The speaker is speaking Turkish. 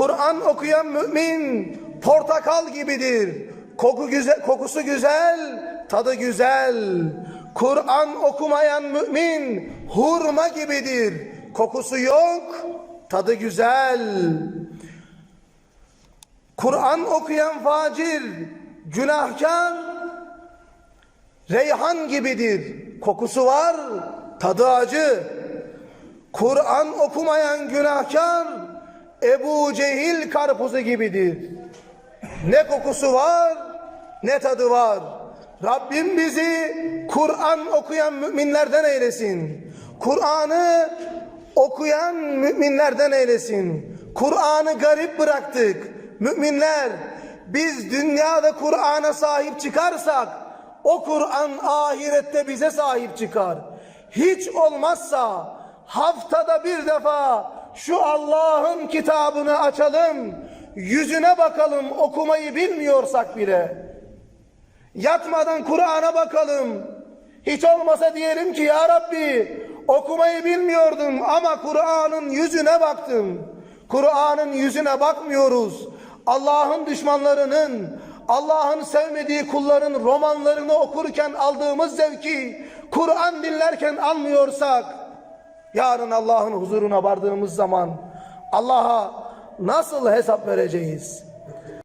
Kur'an okuyan mümin portakal gibidir. Koku güzel, kokusu güzel, tadı güzel. Kur'an okumayan mümin hurma gibidir. Kokusu yok, tadı güzel. Kur'an okuyan facir, günahkar, reyhan gibidir. Kokusu var, tadı acı. Kur'an okumayan günahkar, Ebu Cehil karpuzu gibidir. Ne kokusu var, ne tadı var. Rabbim bizi Kur'an okuyan müminlerden eylesin. Kur'an'ı okuyan müminlerden eylesin. Kur'an'ı garip bıraktık. Müminler biz dünyada Kur'an'a sahip çıkarsak o Kur'an ahirette bize sahip çıkar. Hiç olmazsa haftada bir defa şu Allah'ın kitabını açalım. Yüzüne bakalım okumayı bilmiyorsak bile. Yatmadan Kur'an'a bakalım. Hiç olmasa diyelim ki ya Rabbi okumayı bilmiyordum ama Kur'an'ın yüzüne baktım. Kur'an'ın yüzüne bakmıyoruz. Allah'ın düşmanlarının, Allah'ın sevmediği kulların romanlarını okurken aldığımız zevki Kur'an dinlerken almıyorsak yarın Allah'ın huzuruna vardığımız zaman Allah'a nasıl hesap vereceğiz?